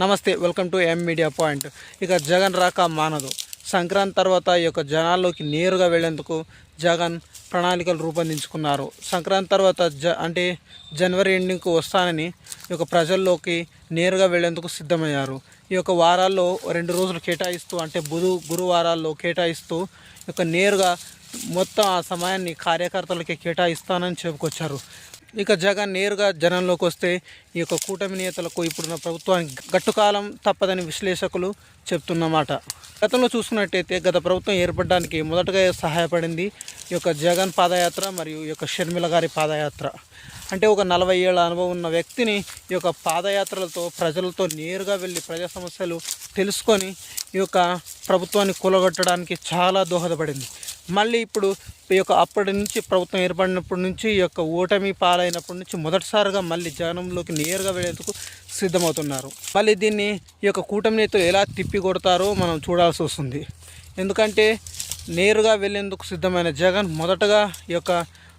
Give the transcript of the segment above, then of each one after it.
Namaste welcome to M media point ఇక జగన్ రాక మానదు. సంక్రాంతి తర్వాత ఈ యొక్క జనాల్లోకి నేరుగా వెళ్ళేందుకు జగన్ ప్రణాళికలు రూపొందించుకున్నారు. సంక్రాంతి తర్వాత జ అంటే జనవరి ఎండింగ్కు వస్తానని ఈ యొక్క ప్రజల్లోకి నేరుగా వెళ్ళేందుకు సిద్ధమయ్యారు. ఈ యొక్క వారాల్లో రెండు రోజులు కేటాయిస్తూ అంటే బుధు గురువారాల్లో కేటాయిస్తూ ఈ యొక్క నేరుగా మొత్తం ఆ సమయాన్ని కార్యకర్తలకి కేటాయిస్తానని చెప్పుకొచ్చారు. ఇక జగన్ నేరుగా జనంలోకి వస్తే ఈ యొక్క కూటమి నేతలకు ఇప్పుడున్న ప్రభుత్వానికి గట్టుకాలం తప్పదని విశ్లేషకులు చెప్తున్నమాట. గతంలో చూసుకున్నట్టయితే గత ప్రభుత్వం ఏర్పడడానికి మొదటగా సహాయపడింది ఈ యొక్క జగన్ పాదయాత్ర మరియు ఈ యొక్క షర్మిల గారి పాదయాత్ర. అంటే ఒక నలభై ఏళ్ళ అనుభవం ఉన్న వ్యక్తిని ఈ యొక్క పాదయాత్రలతో ప్రజలతో నేరుగా వెళ్ళి ప్రజా సమస్యలు తెలుసుకొని ఈ యొక్క ప్రభుత్వాన్ని కూలగొట్టడానికి చాలా దోహదపడింది. మళ్ళీ ఇప్పుడు ఈ యొక్క అప్పటి నుంచి ప్రభుత్వం ఏర్పడినప్పటి నుంచి ఈ యొక్క ఓటమి పాలైనప్పటి నుంచి మొదటిసారిగా మళ్ళీ జనంలోకి నేరుగా వెళ్ళేందుకు సిద్ధమవుతున్నారు. మళ్ళీ దీన్ని ఈ యొక్క కూటమి నేతలు ఎలా తిప్పి కొడతారో మనం చూడాల్సి వస్తుంది. ఎందుకంటే నేరుగా వెళ్ళేందుకు సిద్ధమైన జగన్ మొదటగా ఈ యొక్క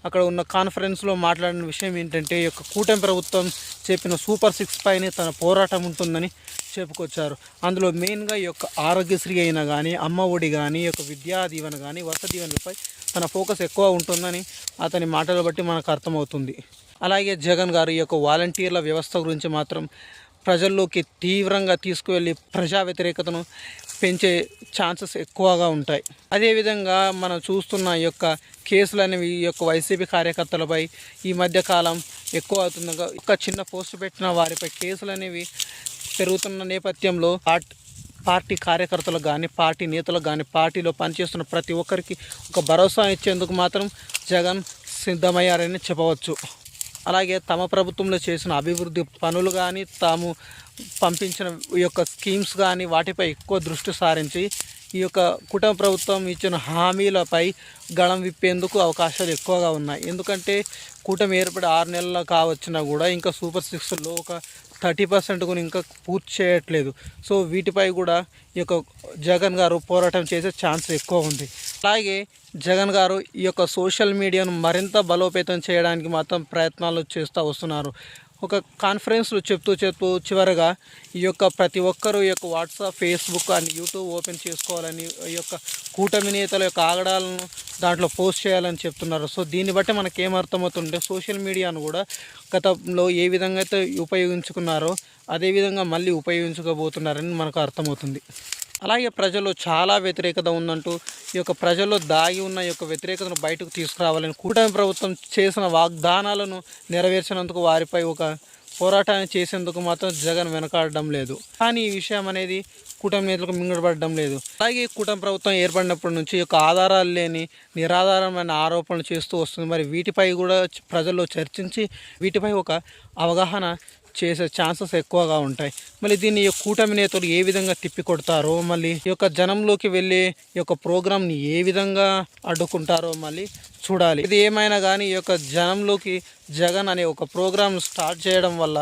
అక్కడ ఉన్న కాన్ఫరెన్స్లో మాట్లాడిన విషయం ఏంటంటే ఈ యొక్క కూటమి ప్రభుత్వం చెప్పిన సూపర్ సిక్స్ పైనే తన పోరాటం ఉంటుందని చెప్పుకొచ్చారు. అందులో మెయిన్గా ఈ యొక్క ఆరోగ్యశ్రీ అయినా కానీ అమ్మ ఒడి కానీ యొక్క విద్యా దీవెన కానీ వసతి దీవెనలపై తన ఫోకస్ ఎక్కువ ఉంటుందని అతని మాటలు బట్టి మనకు అర్థమవుతుంది. అలాగే జగన్ గారు ఈ యొక్క వాలంటీర్ల వ్యవస్థ గురించి మాత్రం ప్రజల్లోకి తీవ్రంగా తీసుకువెళ్ళి ప్రజా వ్యతిరేకతను పెంచే ఛాన్సెస్ ఎక్కువగా ఉంటాయి. అదేవిధంగా మనం చూస్తున్న ఈ యొక్క కేసులు అనేవి ఈ యొక్క వైసీపీ కార్యకర్తలపై ఈ మధ్య కాలం ఎక్కువ అవుతుండగా ఒక చిన్న పోస్ట్ పెట్టిన వారిపై కేసులు అనేవి పెరుగుతున్న నేపథ్యంలో పార్ట్ పార్టీ కార్యకర్తలకు కానీ పార్టీ నేతలకు కానీ పార్టీలో పనిచేస్తున్న ప్రతి ఒక్కరికి ఒక భరోసా ఇచ్చేందుకు మాత్రం జగన్ సిద్ధమయ్యారని చెప్పవచ్చు. అలాగే తమ ప్రభుత్వంలో చేసిన అభివృద్ధి పనులు కానీ తాము పంపించిన ఈ యొక్క స్కీమ్స్ కానీ వాటిపై ఎక్కువ దృష్టి సారించి ఈ యొక్క కుటుంబ ప్రభుత్వం ఇచ్చిన హామీలపై గళం విప్పేందుకు అవకాశాలు ఎక్కువగా ఉన్నాయి. ఎందుకంటే కూటమి ఏర్పడి ఆరు నెలలు కావచ్చినా కూడా ఇంకా సూపర్ సిక్స్లో ఒక థర్టీ పర్సెంట్ కూడా ఇంకా పూర్తి చేయట్లేదు. సో వీటిపై కూడా ఈ యొక్క జగన్ గారు పోరాటం చేసే ఛాన్స్ ఎక్కువ ఉంది. అలాగే జగన్ గారు ఈ యొక్క సోషల్ మీడియాను మరింత బలోపేతం చేయడానికి మాత్రం ప్రయత్నాలు చేస్తూ వస్తున్నారు. ఒక కాన్ఫరెన్స్లో చెప్తూ చెప్తూ చివరగా ఈ యొక్క ప్రతి ఒక్కరూ ఈ యొక్క WhatsApp Facebook and YouTube open చేసుకోవాలని ఈ యొక్క కూటమి నేతల యొక్క ఆగడాలను దాంట్లో పోస్ట్ చేయాలని చెప్తున్నారు. సో దీన్ని బట్టి మనకి ఏమర్థమవుతుంటే సోషల్ మీడియాను కూడా గతంలో ఏ విధంగా అయితే ఉపయోగించుకున్నారో అదేవిధంగా మళ్ళీ ఉపయోగించుకోబోతున్నారని మనకు అర్థమవుతుంది. అలాగే ప్రజల్లో చాలా వ్యతిరేకత ఉందంటూ ఈ యొక్క ప్రజల్లో దాగి ఉన్న యొక్క వ్యతిరేకతను బయటకు తీసుకురావాలని కూటమి ప్రభుత్వం చేసిన వాగ్దానాలను నెరవేర్చినందుకు వారిపై ఒక పోరాటాన్ని చేసేందుకు మాత్రం జగన్ వెనకాడడం లేదు. కానీ ఈ విషయం అనేది కూటమి నేతలకు మింగడబడడం లేదు. అలాగే కూటమి ప్రభుత్వం ఏర్పడినప్పటి నుంచి యొక్క ఆధారాలు లేని నిరాధారమైన ఆరోపణలు చేస్తూ వస్తుంది. మరి వీటిపై కూడా ప్రజల్లో చర్చించి వీటిపై ఒక అవగాహన చేసే ఛాన్సెస్ ఎక్కువగా ఉంటాయి. మళ్ళీ దీన్ని ఈ కూటమి నేతలు ఏ విధంగా తిప్పికొడతారో మళ్ళీ ఈ యొక్క జనంలోకి వెళ్ళే ఈ యొక్క ప్రోగ్రామ్ని ఏ విధంగా అడ్డుకుంటారో మళ్ళీ చూడాలి. ఇది ఏమైనా కానీ ఈ యొక్క జనంలోకి జగన్ అనే ఒక ప్రోగ్రామ్ స్టార్ట్ చేయడం వల్ల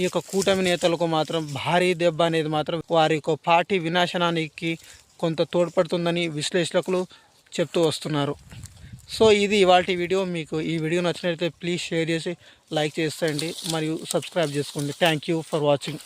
ఈ యొక్క కూటమి నేతలకు మాత్రం భారీ దెబ్బ అనేది మాత్రం వారి యొక్క పార్టీ వినాశనానికి కొంత తోడ్పడుతుందని విశ్లేషకులు చెప్తూ వస్తున్నారు. సో ఇది ఇవాళ వీడియో. మీకు ఈ వీడియో నచ్చినట్లయితే ప్లీజ్ షేర్ చేసి లైక్ చేసేయండి మరియు సబ్స్క్రైబ్ చేసుకోండి. Thank you for watching.